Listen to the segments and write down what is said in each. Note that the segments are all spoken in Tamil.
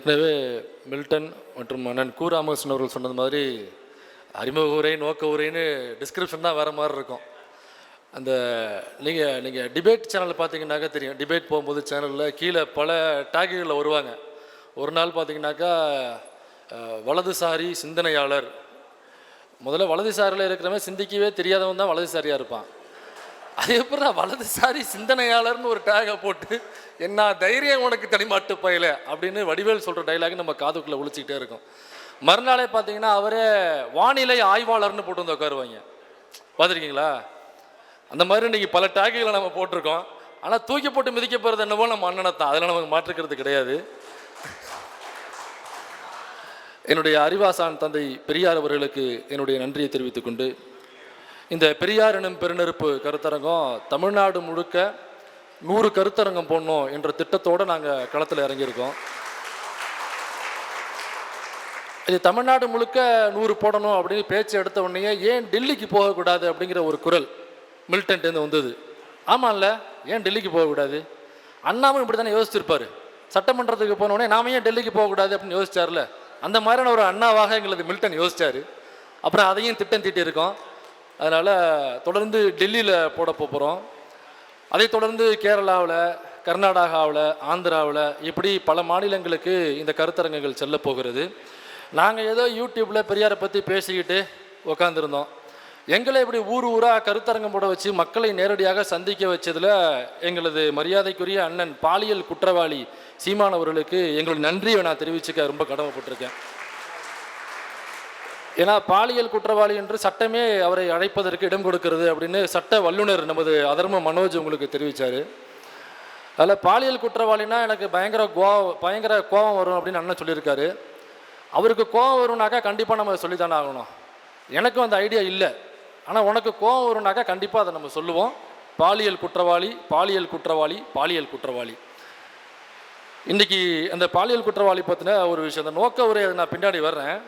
ஏற்கனவே மில்டன் மற்றும் அண்ணன் கு ராமகிருஷ்ணன் அவர்கள் சொன்னது மாதிரி அறிமுக உரை நோக்க உரைன்னு டிஸ்கிரிப்ஷன் தான் வேறு மாதிரி இருக்கும். அந்த நீங்கள் நீங்கள் டிபேட் சேனலில் பார்த்தீங்கன்னாக்கா தெரியும். டிபேட் போகும்போது சேனலில் கீழே பல டேகுகளில் வருவாங்க. ஒரு நாள் பார்த்தீங்கன்னாக்கா வலதுசாரி சிந்தனையாளர். முதல்ல வலதுசாரியில் இருக்கிறவன் சிந்திக்கவே தெரியாதவன் தான் வலதுசாரியாக இருப்பான். அது எப்படி வலதுசாரி சிந்தனையாளர்னு ஒரு டேகை போட்டு என்ன தைரியம் உனக்கு தனிமாட்டு பயில அப்படின்னு வடிவேல் சொல்கிற டைலாக் நம்ம காதுக்குள்ளே ஒழிச்சிக்கிட்டே இருக்கும். மறுநாளே பார்த்தீங்கன்னா அவரே வானிலை ஆய்வாளர்னு போட்டு வந்து உட்காருவாங்க. பார்த்துருக்கீங்களா? அந்த மாதிரி இன்னைக்கு பல டேகுகளை நம்ம போட்டிருக்கோம். ஆனால் தூக்கி போட்டு மிதிக்க போகிறது என்னவோ நம்ம அண்ணனை தான். அதில் நமக்கு மாற்றுக்கிறது கிடையாது. என்னுடைய அறிவாசான் தந்தை பெரியார் அவர்களுக்கு என்னுடைய நன்றியை தெரிவித்துக்கொண்டு இந்த பெரியார் எனும் பெருநெருப்பு கருத்தரங்கம் தமிழ்நாடு முழுக்க நூறு கருத்தரங்கம் போடணும் என்ற திட்டத்தோடு நாங்கள் களத்தில் இறங்கியிருக்கோம். இது தமிழ்நாடு முழுக்க நூறு போடணும் அப்படின்னு பேச்சு எடுத்த உடனே ஏன் டெல்லிக்கு போகக்கூடாது அப்படிங்கிற ஒரு குரல் மில்டன்ட்டேருந்து வந்தது. ஆமாம்ல ஏன் டெல்லிக்கு போகக்கூடாது? அண்ணாவும் இப்படி தானே யோசிச்சிருப்பார். சட்டமன்றத்துக்கு போனோடனே நாம ஏன் டெல்லிக்கு போகக்கூடாது அப்படின்னு யோசிச்சார்ல? அந்த மாதிரியான ஒரு அண்ணாவாக எங்களது மில்டன் யோசிச்சார். அப்புறம் அதையும் திட்டம் தீட்டியிருக்கோம். அதனால் தொடர்ந்து டெல்லியில் போட போகிறோம் அதை தொடர்ந்து கேரளாவில் கர்நாடகாவில் ஆந்திராவில் இப்படி பல மாநிலங்களுக்கு இந்த கருத்தரங்குகள் செல்ல போகிறது. நாங்கள் ஏதோ யூடியூப்பில் பெரியாரை பற்றி பேசிக்கிட்டு உக்காந்துருந்தோம். எங்களை இப்படி ஊர் ஊராக கருத்தரங்கம் போட வச்சு மக்களை நேரடியாக சந்திக்க வச்சதில் எங்களது மரியாதைக்குரிய அண்ணன் பாலியல் குற்றவாளி சீமானவர்களுக்கு அவர்களுக்கு நன்றியை நான் தெரிவிச்சுக்க ரொம்ப கடமைப்பட்டிருக்கேன். ஏன்னா பாலியல் குற்றவாளி என்று சட்டமே அவரை அழைப்பதற்கு இடம் கொடுக்கிறது அப்படின்னு சட்ட வல்லுனர் நமது அதர்ம மனோஜ் உங்களுக்கு தெரிவித்தார் அதில் பாலியல் குற்றவாளினா எனக்கு பயங்கர கோ பயங்கர கோபம் வரும் அப்படின்னு அண்ணன் சொல்லியிருக்காரு. அவருக்கு கோபம் வரும்னாக்கா கண்டிப்பாக நம்ம சொல்லித்தானே ஆகணும். எனக்கும் அந்த ஐடியா இல்லை. ஆனால் உனக்கு கோபம் வரும்னாக்கா கண்டிப்பாக அதை நம்ம சொல்லுவோம். பாலியல் குற்றவாளி பாலியல் குற்றவாளி பாலியல் குற்றவாளி. இன்றைக்கி அந்த பாலியல் குற்றவாளி பற்றின ஒரு விஷயம் அந்த நோக்க உரை நான் பின்னாடி வர்றேன்.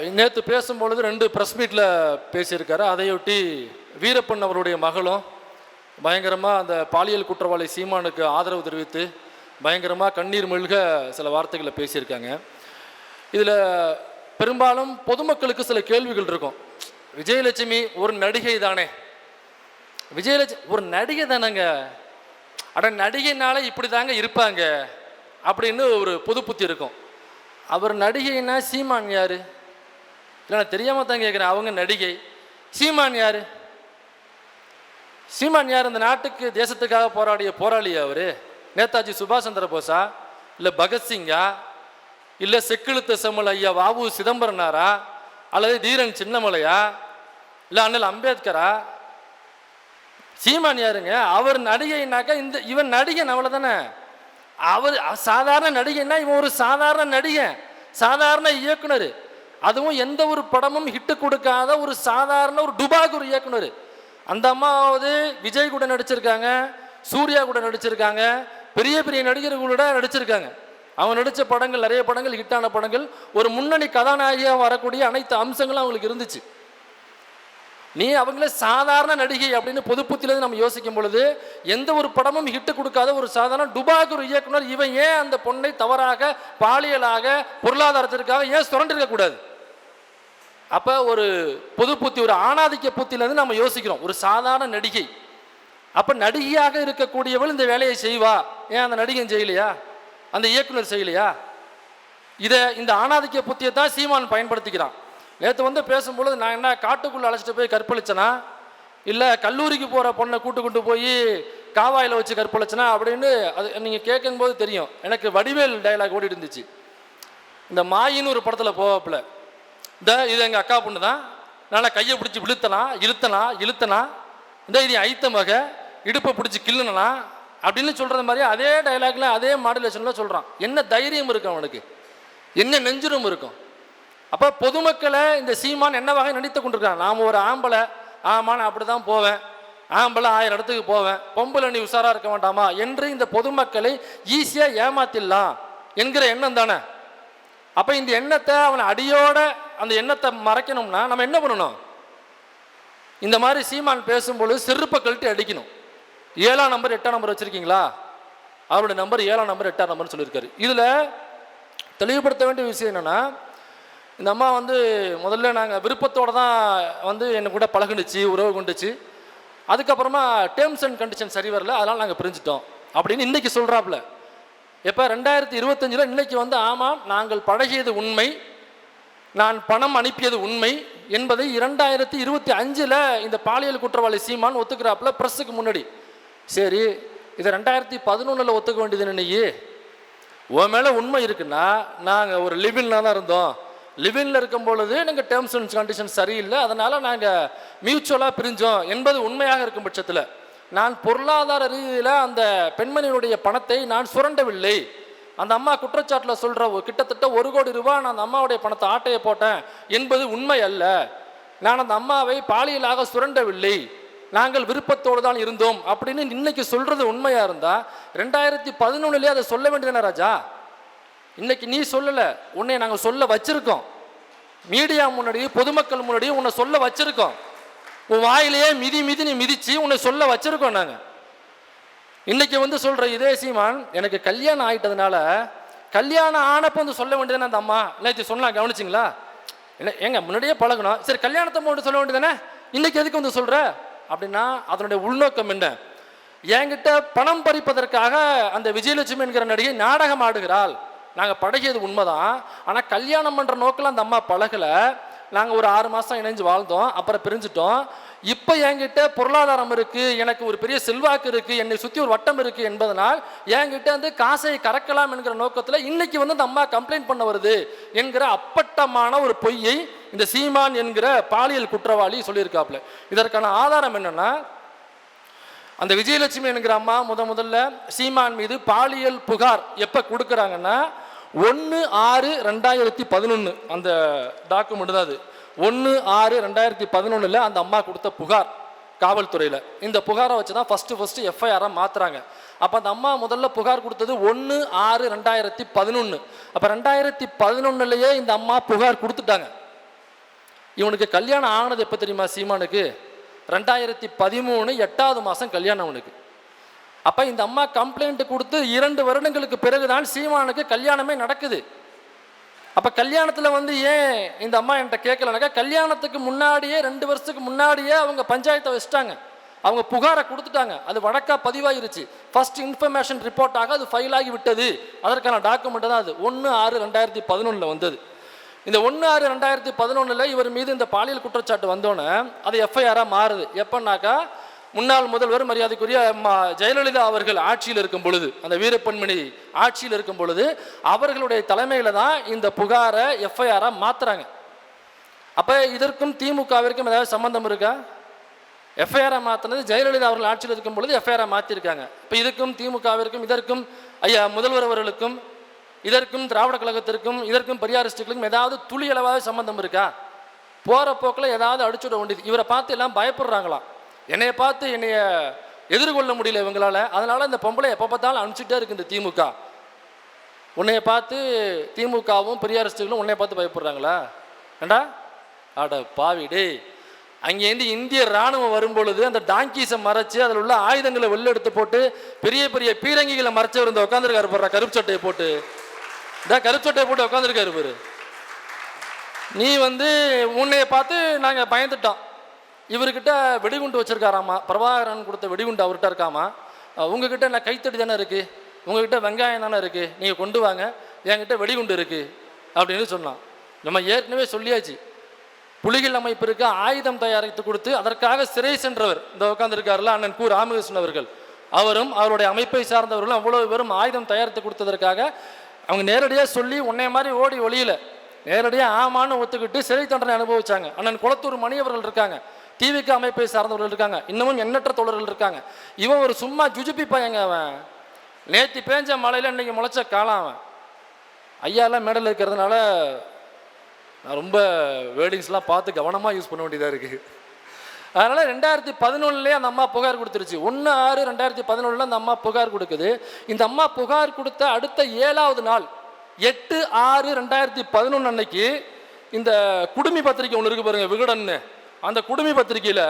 நேற்று பேசும்பொழுது ரெண்டு ப்ரெஸ் மீட்டில் பேசியிருக்காரு. அதையொட்டி வீரப்பன் அவருடைய மகளும் பயங்கரமாக அந்த பாலியல் குற்றவாளி சீமானுக்கு ஆதரவு தெரிவித்து பயங்கரமாக கண்ணீர் மெழுக சில வார்த்தைகளை பேசியிருக்காங்க. இதில் பெரும்பாலும் பொதுமக்களுக்கு சில கேள்விகள் இருக்கும். விஜயலட்சுமி ஒரு நடிகை தானே? விஜயலட்சுமி ஒரு நடிகை தானேங்க? அட நடிகைனால இப்படி தாங்க இருப்பாங்க. அப்படின்னு ஒரு பொது புத்தி இருக்கும். அவர் நடிகைன்னா சீமான் யார்? இல்லை நான் தெரியாமல் தான் கேட்குறேன் அவங்க நடிகை. சீமான் யார்? சீமான் யார்? இந்த நாட்டுக்கு தேசத்துக்காக போராடிய போராளியா அவர். நேதாஜி சுபாஷ் சந்திர போஸா? இல்லை பகத்சிங்கா இல்லை செக்கிழுத்த செம்மல் ஐயா வாவு சிதம்பரனாரா? அல்லது தீரன் சின்னமலையா? இல்லை அண்ணல் அம்பேத்கரா? சீமான் யாருங்க? அவர் நடிகைனாக்கா இந்த இவன் நடிகன் அவ்வளோதானே அவர் சாதாரண நடிகைன்னா இவன் ஒரு சாதாரண நடிகன் சாதாரண இயக்குனர். அதுவும் எந்த ஒரு படமும் ஹிட்டு கொடுக்காத ஒரு சாதாரண ஒரு டுபாக் ஒரு இயக்குனர். அந்த அம்மாவது விஜய் கூட நடிச்சிருக்காங்க சூர்யா கூட நடிச்சிருக்காங்க பெரிய பெரிய நடிகர்களோட நடிச்சிருக்காங்க. அவன் நடித்த படங்கள் நிறைய படங்கள் ஹிட்டான படங்கள் ஒரு முன்னணி கதாநாயகியாக வரக்கூடிய அனைத்து அம்சங்களும் அவங்களுக்கு இருந்துச்சு. நீ அவங்கள சாதாரண நடிகை அப்படின்னு பொதுப்புத்திலேருந்து நம்ம யோசிக்கும் பொழுது எந்த ஒரு படமும் ஹிட்டு கொடுக்காத ஒரு சாதாரண டுபாக் ஒரு இயக்குனர் இவன் ஏன் அந்த பொண்ணை தவறாக பாலியலாக பொருளாதாரத்திற்காக ஏன் சுரண்டிருக்கக்கூடாது அப்போ ஒரு பொதுப்புத்தி ஒரு ஆணாதிக்க புத்தியிலேருந்து நம்ம யோசிக்கிறோம் ஒரு சாதாரண நடிகை. அப்போ நடிகையாக இருக்கக்கூடியவள் இந்த வேலையை செய்வா. ஏன் அந்த நடிகன் செய்யலையா? அந்த இயக்குனர் செய்யலையா? இதை இந்த ஆணாதிக்க புத்தியை தான் சீமான் பயன்படுத்திக்கிறான். நேற்று வந்து பேசும்பொழுது நான் என்ன காட்டுக்குள்ளே அழைச்சிட்டு போய் கற்பழிச்சனா? இல்லை கல்லூரிக்கு போகிற பொண்ணை கூட்டு கொண்டு போய் காவாயில் வச்சு கற்பழிச்சனா அப்படின்னு அது நீங்கள் கேட்கும்போது தெரியும். எனக்கு வடிவேல் டயலாக் ஓடிட்டு இருந்துச்சு. இந்த மாயின்னு ஒரு படத்தில் போவாப்பில். இந்த இது எங்கள் அக்கா பொண்ணு தான். நான் கையை பிடிச்சி விழுத்தனா இழுத்தனா இழுத்தனா. இந்த இது ஐத்த மக. இடுப்பை பிடிச்சி கிள்ளுனா அப்படின்னு சொல்கிறது மாதிரி அதே டைலாக்ல அதே மாடுலேஷனில் சொல்கிறான் என்ன தைரியம் இருக்கும் அவனுக்கு? என்ன நெஞ்சுரம் இருக்கும்? அப்போ பொதுமக்களை இந்த சீமான் என்ன வகை நடித்து கொண்டிருக்கான் நாம் ஒரு ஆம்பளை. ஆமா நான் அப்படி தான் போவேன். ஆம்பளை ஆயிரம் இடத்துக்கு போவேன். பொம்பளை நீ உஷாராக இருக்க வேண்டாமா என்று இந்த பொதுமக்களை ஈஸியாக ஏமாத்திடலாம் என்கிற எண்ணம் தானே? அப்போ இந்த எண்ணத்தை அவனை அடியோட அந்த எண்ணத்தை மறைக்கணும்னா நம்ம என்ன பண்ணணும்? இந்த மாதிரி சீமான் பேசும்பொழுது செருப்பை கழட்டி அடிக்கணும். ஏழாம் நம்பர் எட்டாம் நம்பர் வச்சுருக்கீங்களா? அவருடைய நம்பர் ஏழாம் நம்பர் எட்டாம் நம்பர்னு சொல்லியிருக்காரு. இதில் தெளிவுபடுத்த வேண்டிய விஷயம் என்னென்னா இந்த அம்மா வந்து முதல்ல நாங்கள் விருப்பத்தோடு தான் வந்து என்னை கூட பழகுனுச்சு உறவு கொண்டுச்சு. அதுக்கப்புறமா டேர்ம்ஸ் அண்ட் கண்டிஷன் சரி வரல அதனால் நாங்கள் பிரிஞ்சிட்டோம். அப்படின்னு இன்றைக்கி சொல்கிறாப்புல எப்போ? ரெண்டாயிரத்தி இருபத்தஞ்சில் இன்றைக்கி வந்து ஆமாம் நாங்கள் பழகியது உண்மை நான் பணம் அனுப்பியது உண்மை என்பதை இரண்டாயிரத்தி இருபத்தி அஞ்சில் இந்த பாலியல் குற்றவாளி சீமான் ஒத்துக்கிறாப்புல ப்ரெஸ்ஸுக்கு முன்னாடி. சரி இதை ரெண்டாயிரத்தி பதினொன்றில் ஒத்துக்க வேண்டியது நினைக்கி உன் மேலே உண்மை இருக்குன்னா நாங்கள் ஒரு லிவின்ல தான் இருந்தோம். லிவின்ல இருக்கும் பொழுது நாங்கள் டேர்ம்ஸ் அண்ட் கண்டிஷன் சரியில்லை. அதனால் நாங்கள் மியூச்சுவலாக பிரிஞ்சோம். என்பது உண்மையாக இருக்கும் பட்சத்தில். நான் பொருளாதார ரீதியில் அந்த பெண்மணியினுடைய பணத்தை நான் சுரண்டவில்லை. அந்த அம்மா குற்றச்சாட்டில் சொல்கிற கிட்டத்தட்ட ஒரு கோடி ரூபாய் நான் அந்த அம்மாவுடைய பணத்தை ஆட்டையை போட்டேன் என்பது உண்மை அல்ல. நான் அந்த அம்மாவை பாலியலாக சுரண்டவில்லை. நாங்கள் விருப்பத்தோடு தான் இருந்தோம். அப்படின்னு இன்னைக்கு சொல்கிறது உண்மையாக இருந்தால் ரெண்டாயிரத்தி பதினொன்னுலேயே அதை சொல்ல வேண்டியதானே ராஜா? இன்னைக்கு நீ சொல்லலை உன்னை நாங்கள் சொல்ல வச்சிருக்கோம். மீடியா முன்னாடி பொதுமக்கள் முன்னாடி உன்னை சொல்ல வச்சிருக்கோம். உன் வாயிலேயே மிதி மிதி நீ மிதிச்சு உன்னை சொல்ல வச்சிருக்கோம் நாங்கள் இன்னைக்கு வந்து சொல்ற இதே சீமான் எனக்கு கல்யாணம் ஆயிட்டதுனால கல்யாணம் ஆனப்போ வந்து சொல்ல வேண்டியதானே அந்த அம்மா? நேற்று சொன்னா கவனிச்சிங்களா? என்ன ஏங்க முன்னாடியே பழகணும். சரி கல்யாணத்தை மட்டும் சொல்ல வேண்டியதானே இன்னைக்கு எதுக்கு வந்து சொல்ற? அப்படின்னா அதனுடைய உள்நோக்கம் என்ன? என்கிட்ட பணம் பறிப்பதற்காக அந்த விஜயலட்சுமி என்கிற நடிகை நாடகம் ஆடுகிறாள். நாங்கள் பழகியது உண்மைதான். ஆனால் கல்யாணம் பண்ணுற நோக்கில் அந்த அம்மா பழகலை. நாங்கள் ஒரு ஆறு மாதம் இணைஞ்சு வாழ்ந்தோம். அப்புறம் பிரிஞ்சிட்டோம். இப்போ என்கிட்ட பொருளாதாரம் இருக்குது எனக்கு ஒரு பெரிய செல்வாக்கு இருக்குது என்னை சுற்றி ஒரு வட்டம் இருக்குது என்பதனால் என்கிட்ட வந்து காசை கறக்கலாம் என்கிற நோக்கத்தில் இன்னைக்கு வந்து அந்த அம்மா கம்ப்ளைண்ட் பண்ண வருது என்கிற அப்பட்டமான ஒரு பொய்யை இந்த சீமான் என்கிற பாலியல் குற்றவாளி சொல்லியிருக்காப்புல. இதற்கான ஆதாரம் என்னன்னா அந்த விஜயலட்சுமி என்கிற அம்மா முத முதல்ல சீமான் மீது பாலியல் புகார் எப்போ கொடுக்குறாங்கன்னா ஒன்று ஆறு ரெண்டாயிரத்தி பதினொன்று அந்த டாக்குமெண்ட் தான் அது. ஒன்று ஆறு ரெண்டாயிரத்தி பதினொன்றில் அந்த அம்மா கொடுத்த புகார் காவல்துறையில். இந்த புகாரை வச்சு தான் ஃபஸ்ட்டு ஃபஸ்ட்டு எஃப்ஐஆராக மாற்றுறாங்க அப்போ அந்த அம்மா முதல்ல புகார் கொடுத்தது ஒன்று ஆறு ரெண்டாயிரத்தி பதினொன்று அப்போ ரெண்டாயிரத்தி பதினொன்றுலையே இந்த அம்மா புகார் கொடுத்துட்டாங்க. இவனுக்கு கல்யாணம் ஆனது எப்போ தெரியுமா சீமானுக்கு? ரெண்டாயிரத்தி பதிமூணு எட்டாவது மாதம் கல்யாணம் அவனுக்கு. அப்போ இந்த அம்மா கம்ப்ளைண்ட் கொடுத்து இரண்டு வருடங்களுக்கு பிறகுதான் சீமானுக்கு கல்யாணமே நடக்குது. அப்போ கல்யாணத்தில் வந்து ஏன் இந்த அம்மா என்கிட்ட கேட்கலனாக்கா கல்யாணத்துக்கு முன்னாடியே ரெண்டு வருஷத்துக்கு முன்னாடியே அவங்க பஞ்சாயத்தை வச்சுட்டாங்க. அவங்க புகாரை கொடுத்துட்டாங்க. அது வழக்கா பதிவாயிருச்சு. ஃபர்ஸ்ட் இன்ஃபர்மேஷன் ரிப்போர்ட்டாக அது ஃபைல் ஆகி விட்டது. அதற்கான டாக்குமெண்ட் தான் அது. ஒன்று ஆறு ரெண்டாயிரத்தி பதினொன்றில் வந்தது. இந்த ஒன்று ஆறு ரெண்டாயிரத்தி பதினொன்றில் இவர் மீது இந்த பாலியல் குற்றச்சாட்டு வந்தோன்னே அது எஃப்ஐஆராக மாறுது. எப்போன்னாக்கா முன்னாள் முதல்வர் மரியாதைக்குரிய ம- ஜெயலலிதா அவர்கள் ஆட்சியில் இருக்கும் பொழுது அந்த வீரப்பெண்மணி ஆட்சியில் இருக்கும் பொழுது அவர்களுடைய தலைமையில் தான் இந்த புகாரை எஃப்ஐஆராக மாற்றுறாங்க அப்போ இதற்கும் திமுகவிற்கும் ஏதாவது சம்பந்தம் இருக்கா? எஃப்ஐஆரை மாற்றினது ஜெயலலிதா அவர்கள் ஆட்சியில் இருக்கும் பொழுது எஃப்ஐஆரை மாற்றிருக்காங்க இப்போ இதுக்கும் திமுகவிற்கும் இதற்கும் ஐயா முதல்வர் அவர்களுக்கும் இதற்கும் திராவிட கழகத்திற்கும் இதற்கும் பெரியாரிஸ்டுகளுக்கும் ஏதாவது துளி அளவாவது சம்பந்தம் இருக்கா? போகிற போக்கில் ஏதாவது அடிச்சுட வேண்டியது. இவரை பார்த்து எல்லாம் பயப்படுறாங்களாம். என்னைய பார்த்து என்னைய எதிர்கொள்ள முடியல இவங்களால. அதனால இந்த பொம்பளை எப்போ பார்த்தாலும் அனுப்பிச்சிட்டே இருக்கு இந்த திமுக. உன்னைய பார்த்து திமுகவும் பெரியாரிஸ்டுகளும் உன்னைய பார்த்து பயப்படுறாங்களா? ஏண்டா? அட பாவி அங்கேருந்து இந்திய ராணுவம் வரும்பொழுது அந்த டாங்கீஸை மறைச்சு அதில் உள்ள ஆயுதங்களை வெளில எடுத்து போட்டு பெரிய பெரிய பீரங்கிகளை மறைச்சவர் இந்த உட்காந்துருக்காரு போடுற கருப்பு சட்டையை போட்டு. இந்த கருப்பு சட்டையை போட்டு உட்காந்துருக்காரு பாரு. நீ வந்து உன்னைய பார்த்து நாங்கள் பயந்துட்டோம். இவர்கிட்ட வெடிகுண்டு வச்சுருக்காராமா? பிரபாகரன் கொடுத்த வெடிகுண்டு அவர்கிட்ட இருக்காமா? உங்ககிட்ட நான் கைத்தடி தானே இருக்குது உங்ககிட்ட வெங்காயம் தானே இருக்குது நீங்கள் கொண்டு வாங்க என்கிட்ட வெடிகுண்டு இருக்குது அப்படின்னு சொன்னான். நம்ம ஏற்கனவே சொல்லியாச்சு. புலிகள் அமைப்பிற்கு ஆயுதம் தயாரித்து கொடுத்து அதற்காக சிறை சென்றவர். இந்த உட்காந்துருக்காருல அண்ணன் கு. ராமகிருஷ்ணன் அவர்கள். அவரும் அவருடைய அமைப்பை சார்ந்தவர்களும் அவ்வளோ பேரும் ஆயுதம் தயாரித்து கொடுத்ததற்காக அவங்க நேரடியாக சொல்லி உன்னைய மாதிரி ஓடி ஒளியல. நேரடியாக ஆமான்னு ஒத்துக்கிட்டு சிறை தண்டனை அனுபவிச்சாங்க. அண்ணன் குளத்தூர் மணி அவர்கள் இருக்காங்க. டிவிக்கு அமைப்பை சார்ந்தவர்கள் இருக்காங்க. இன்னமும் எண்ணற்ற தோழர்கள் இருக்காங்க. இவன் ஒரு சும்மா ஜுஜுப்பி பையங்க அவன். நேத்தி பேஞ்ச மழையில் இன்னைக்கு முளைச்ச காலம் அவன். ஐயாலாம் மேடல் இருக்கிறதுனால நான் ரொம்ப வேர்டிங்ஸ்லாம் பார்த்து கவனமாக யூஸ் பண்ண வேண்டியதாக இருக்குது அதனால் ரெண்டாயிரத்தி பதினொன்றுலேயே அந்த அம்மா புகார் கொடுத்துருச்சு. ஒன்று ஆறு ரெண்டாயிரத்தி பதினொன்றில் அந்த அம்மா புகார் கொடுக்குது. இந்த அம்மா புகார் கொடுத்த அடுத்த ஏழாவது நாள் எட்டு ஆறு ரெண்டாயிரத்தி பதினொன்று அன்னைக்கு இந்த குடுமி பத்திரிக்கை ஒன்று இருக்கு பாருங்கள் விகடன்னு. அந்த குடுமி பத்திரிகையில்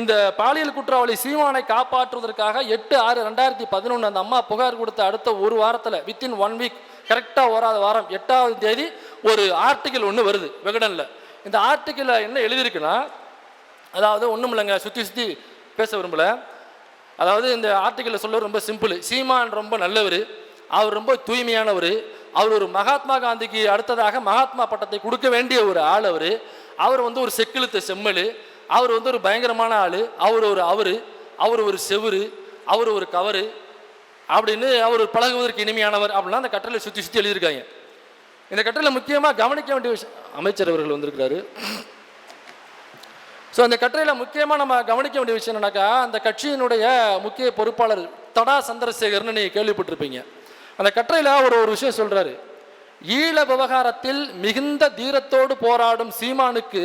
இந்த பாலியல் குற்றவாளி சீமானை காப்பாற்றுவதற்காக எட்டு ஆறு ரெண்டாயிரத்தி பதினொன்று அந்த அம்மா புகார் கொடுத்த அடுத்த ஒரு வாரத்தில் வித்தின் ஒன் வீக் கரெக்டாக வராத வாரம் எட்டாவது தேதி ஒரு ஆர்டிக்கிள் ஒன்று வருது விகடனில். இந்த ஆர்டிக்கிளில் என்ன எழுதியிருக்குன்னா அதாவது ஒன்றும் இல்லைங்க சுற்றி சுற்றி பேச விரும்பல. அதாவது இந்த ஆர்டிக்கிளில் சொல்ல ரொம்ப சிம்பிள் சீமான் ரொம்ப நல்லவர் அவர் ரொம்ப தூய்மையானவர் அவர் ஒரு மகாத்மா காந்திக்கு அடுத்ததாக மகாத்மா பட்டத்தை கொடுக்க வேண்டிய ஒரு ஆள் அவர். அவர் வந்து ஒரு செக்கிழுத்த செம்மல் அவர் வந்து ஒரு பயங்கரமான ஆள் அவர் ஒரு அவர் அவர் ஒரு செவுரு அவர் ஒரு கவரு அப்படின்னு அவர் பழகுவதற்கு இனிமையானவர் அப்படிலாம் அந்த கட்டளை சுற்றி சுற்றி எழுதியிருக்காங்க. இந்த கட்டளை முக்கியமாக கவனிக்க வேண்டிய விஷயம் அமைச்சர் அவர்கள் வந்திருக்கிறாரு. ஸோ அந்த கட்டுரையில் முக்கியமாக நம்ம கவனிக்க வேண்டிய விஷயம் என்னன்னாக்கா அந்த கட்சியினுடைய முக்கிய பொறுப்பாளர் தடா சந்திரசேகர்னு நீங்கள் கேள்விப்பட்டிருப்பீங்க. அந்த கட்டுரையில் ஒரு ஒரு விஷயம் சொல்கிறாரு ஈழ விவகாரத்தில் மிகுந்த தீரத்தோடு போராடும் சீமானுக்கு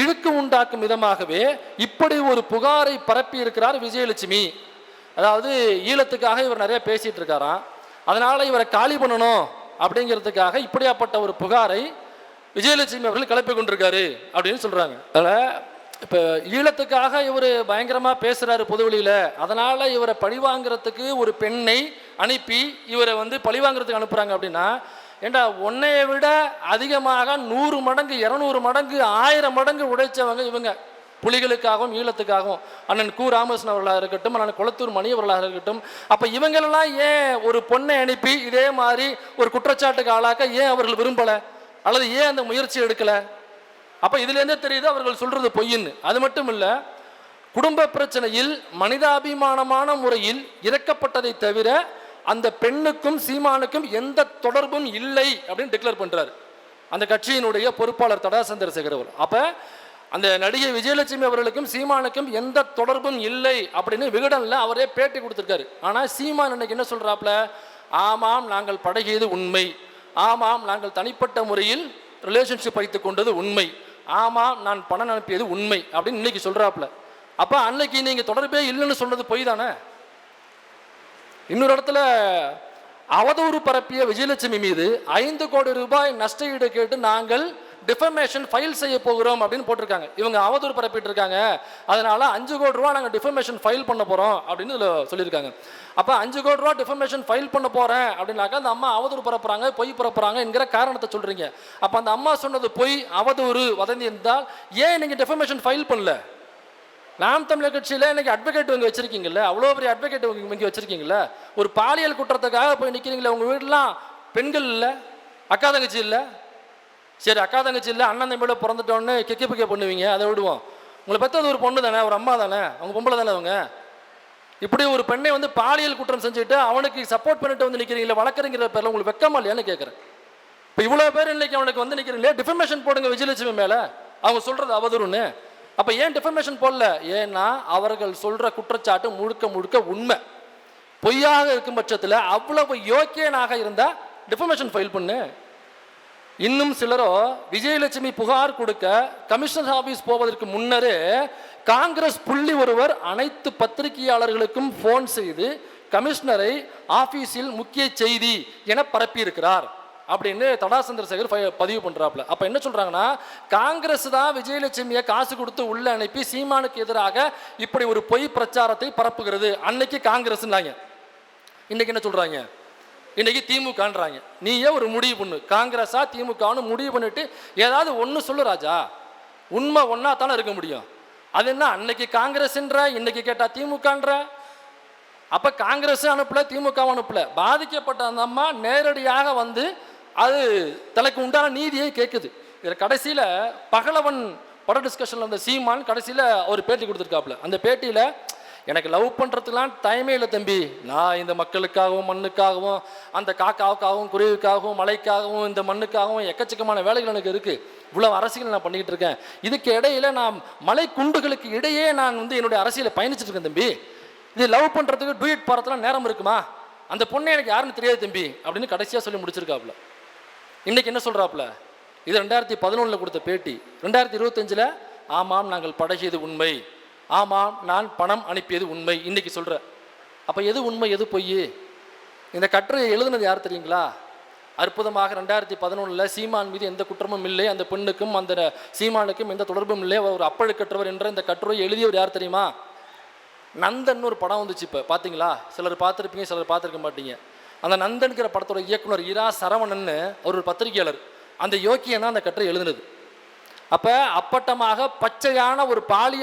இழுக்கு உண்டாக்கும் விதமாகவே இப்படி ஒரு புகாரை பரப்பி இருக்கிறார் விஜயலட்சுமி. அதாவது ஈழத்துக்காக இவர் நிறைய பேசிட்டு இருக்காராம் அதனால இவரை காலி பண்ணணும் அப்படிங்கிறதுக்காக இப்படியாப்பட்ட ஒரு புகாரை விஜயலட்சுமி அவர்கள் கிளப்பி கொண்டிருக்காரு அப்படின்னு சொல்றாங்க. அதில் இப்போ ஈழத்துக்காக இவர் பயங்கரமாக பேசுகிறாரு பொதுவெளியில். அதனால் இவரை பழிவாங்கிறதுக்கு ஒரு பெண்ணை அனுப்பி இவரை வந்து பழிவாங்கிறதுக்கு அனுப்புகிறாங்க அப்படின்னா ஏண்டா உன்னையை விட அதிகமாக நூறு மடங்கு இரநூறு மடங்கு ஆயிரம் மடங்கு உடைச்சவங்க இவங்க. புலிகளுக்காகவும் ஈழத்துக்காகவும். அண்ணன் கு. ராமகிருஷ்ணன் அவர்களாக இருக்கட்டும் அண்ணன் குளத்தூர் மணி அவர்களாக இருக்கட்டும். அப்போ இவங்களெல்லாம் ஏன் ஒரு பொண்ணை அனுப்பி இதே மாதிரி ஒரு குற்றச்சாட்டுக்கு ஆளாக்க ஏன் அவர்கள் விரும்பலை? அல்லது ஏன் அந்த முயற்சி எடுக்கலை? அப்போ இதுலேருந்தே தெரியுது? அவர்கள் சொல்கிறது பொய்ன்னு அது மட்டும் இல்லை குடும்ப பிரச்சனையில் மனிதாபிமானமான முறையில் இறக்கப்பட்டதை தவிர அந்த பெண்ணுக்கும் சீமானுக்கும் எந்த தொடர்பும் இல்லை அப்படின்னு டிக்ளேர் பண்ணுறாரு அந்த கட்சியினுடைய பொறுப்பாளர் தடா சந்திரசேகர் அவர் அந்த நடிகை விஜயலட்சுமி அவர்களுக்கும் சீமானுக்கும் எந்த தொடர்பும் இல்லை அப்படின்னு விகடனில் அவரே பேட்டி கொடுத்துருக்காரு. ஆனால் சீமான் இன்னைக்கு என்ன சொல்கிறாப்புல ஆமாம் நாங்கள் பழகியது உண்மை. ஆமாம் நாங்கள் தனிப்பட்ட முறையில் ரிலேஷன்ஷிப் வைத்து கொண்டது உண்மை. ஆமாம் நான் பணம் அனுப்பியது உண்மை அப்படின்னு இன்னைக்கு சொல்கிறாப்புல அப்போ அன்னைக்கு நீங்கள் தொடர்பே இல்லைன்னு சொன்னது பொய் தானே? இன்னொரு இடத்துல அவதூறு பரப்பிய விஜயலட்சுமி மீது ஐந்து கோடி ரூபாய் நஷ்ட ஈடு கேட்டு நாங்கள் டிஃபமேஷன் ஃபைல் செய்ய போகிறோம் அப்படின்னு போட்டிருக்காங்க. இவங்க அவதூறு பரப்பிட்டு இருக்காங்க. அதனால அஞ்சு கோடி ரூபா நாங்கள் டிஃபமேஷன் ஃபைல் பண்ண போகிறோம் அப்படின்னு இதில் சொல்லியிருக்காங்க. அப்போ அஞ்சு கோடி ரூபா டிஃபமேஷன் ஃபைல் பண்ண போகிறேன் அப்படின்னாக்கா அந்த அம்மா அவதூறு பரப்புறாங்க பொய் பரப்புறாங்க என்கிற காரணத்தை சொல்கிறீங்க அப்போ அந்த அம்மா சொன்னது பொய் அவதூறு வதந்தி இருந்தால் ஏன் நீங்கள் டிஃபமேஷன் ஃபைல் பண்ணல? நாம் தமிழர் கட்சியில் இன்னைக்கு அட்வொகேட் இங்கே வச்சிருக்கீங்கல்ல? அவ்வளோ பெரிய அட்வொகேட் இங்கே வச்சிருக்கீங்கல்ல? ஒரு பாலியல் குற்றத்துக்காக போய் நிற்கிறீங்களே உங்கள் வீடெலாம் பெண்கள் இல்லை? அக்கா தங்கச்சி இல்லை? சரி அக்கா தங்கச்சி இல்லை அண்ணன் தம்பியோட பிறந்துட்டோன்னு கெக்கி பிக்கே பண்ணுவீங்க அதை விடுவோம். உங்களை பெற்றது ஒரு பொண்ணு தானே ஒரு அம்மா தானே அவங்க பொம்பளை தானே அவங்க? இப்படி ஒரு பெண்ணை வந்து பாலியல் குற்றம் செஞ்சுட்டு அவனுக்கு சப்போர்ட் பண்ணிட்டு வந்து நிற்கிறீங்களே வளர்க்குறங்கிற பேரில் உங்களுக்கு வெக்கமா இல்லையான்னு கேட்குறேன் இப்போ இவ்வளோ பேர் இன்னைக்கு அவனுக்கு வந்து நிற்கிறீங்களே டிஃபர்மேஷன் போடுங்க விஜயலட்சுமி மேலே. அவங்க சொல்கிறது அவதூறுன்னு. அப்போ ஏன் டிஃபர்மேஷன் போடல? ஏன்னா அவர்கள் சொல்கிற குற்றச்சாட்டு முழுக்க முழுக்க உண்மை. பொய்யாக இருக்கும் பட்சத்தில் அவ்வளவு யோக்கியனாக இருந்தால் டிஃபர்மேஷன் ஃபைல் பண்ணு. இன்னும் சிலரோ விஜயலட்சுமி புகார் கொடுக்க கமிஷனர் ஆஃபீஸ் போவதற்கு முன்னரே காங்கிரஸ் புள்ளி ஒருவர் அனைத்து பத்திரிகையாளர்களுக்கும் ஃபோன் செய்து கமிஷனரை ஆஃபீஸில் முக்கிய செய்தி என பரப்பியிருக்கிறார். அப்படின்னு தடா சந்திரசேகர் பதிவு பண்ணுறாப்புல அப்போ என்ன சொல்கிறாங்கன்னா காங்கிரஸ் தான் விஜயலட்சுமியை காசு கொடுத்து உள்ளே அனுப்பி சீமானுக்கு எதிராக இப்படி ஒரு பொய் பிரச்சாரத்தை பரப்புகிறது. அன்னைக்கு காங்கிரஸ்னாங்க. இன்னைக்கு என்ன சொல்கிறாங்க இன்னைக்கு திமுகன்றாங்க. நீயே ஒரு முடிவு பண்ணு. காங்கிரஸா திமுகன்னு முடிவு பண்ணிட்டு ஏதாவது ஒன்று சொல்லு ராஜா. உண்மை ஒன்றா தானே இருக்க முடியும். அது என்ன அன்னைக்கு காங்கிரஸ்ன்ற இன்னைக்கு கேட்டால் திமுகன்ற? அப்போ காங்கிரஸும் அனுப்பல திமுகவும் அனுப்பல. பாதிக்கப்பட்ட அந்த அம்மா நேரடியாக வந்து அது தனக்கு உண்டான நீதியை கேட்குது இதில் கடைசியில் பகலவன் பட டிஸ்கஷனில் இருந்த சீமான் கடைசியில் அவர் பேட்டி கொடுத்துருக்காப்புல. அந்த பேட்டியில் எனக்கு லவ் பண்ணுறதுக்கெலாம் டைமே இல்லை தம்பி. நான் இந்த மக்களுக்காகவும் மண்ணுக்காகவும் அந்த காக்காவுக்காகவும் குருவிக்காகவும் மலைக்காகவும் இந்த மண்ணுக்காகவும் எக்கச்சக்கமான வேலைகள் எனக்கு இருக்குது இவ்வளோ அரசியல் நான் பண்ணிக்கிட்டு இருக்கேன். இதுக்கு இடையில நான் மலை குண்டுகளுக்கு இடையே நான் வந்து என்னுடைய அரசியலை பயணிச்சுட்டு இருக்கேன் தம்பி. இது லவ் பண்ணுறதுக்கு டூயட் போகிறதுலாம் நேரம் இருக்குமா? அந்த பொண்ணு எனக்கு யாருன்னு தெரியாது தம்பி. அப்படின்னு கடைசியாக சொல்லி முடிச்சிருக்காப்புல. இன்றைக்கி என்ன சொல்கிறாப்புல இது ரெண்டாயிரத்தி பதினொன்றில் கொடுத்த பேட்டி. ரெண்டாயிரத்தி இருபத்தஞ்சில் ஆமாம் நாங்கள் பழகியது உண்மை. ஆமாம் நான் பணம் அனுப்பியது உண்மை. இன்றைக்கி சொல்கிற அப்போ எது உண்மை எது பொய் இந்த கட்டுரையை எழுதுனது யார் தெரியுங்களா? அற்புதமாக ரெண்டாயிரத்தி பதினொன்றில் சீமான் மீது எந்த குற்றமும் இல்லை. அந்த பெண்ணுக்கும் அந்த சீமானுக்கும் எந்த தொடர்பும் இல்லை. அவர் ஒரு அப்பழுக்கற்றவர் என்ற இந்த கட்டுரையை எழுதியவர் யார் தெரியுமா? நந்தன் ஒரு படம் வந்துச்சு இப்போ. பார்த்தீங்களா சிலர் பார்த்துருப்பீங்க சிலர் பார்த்துருக்க மாட்டீங்க. அந்த நந்தன்கிற படத்தோட இயக்குனர் இரா சரவணன்னு அவர் ஒரு பத்திரிகையாளர். அந்த யோக்கியன் தான் அந்த கட்டுரை எழுதுனது. அப்போ அப்பட்டமாக பச்சையான ஒரு பாலியல்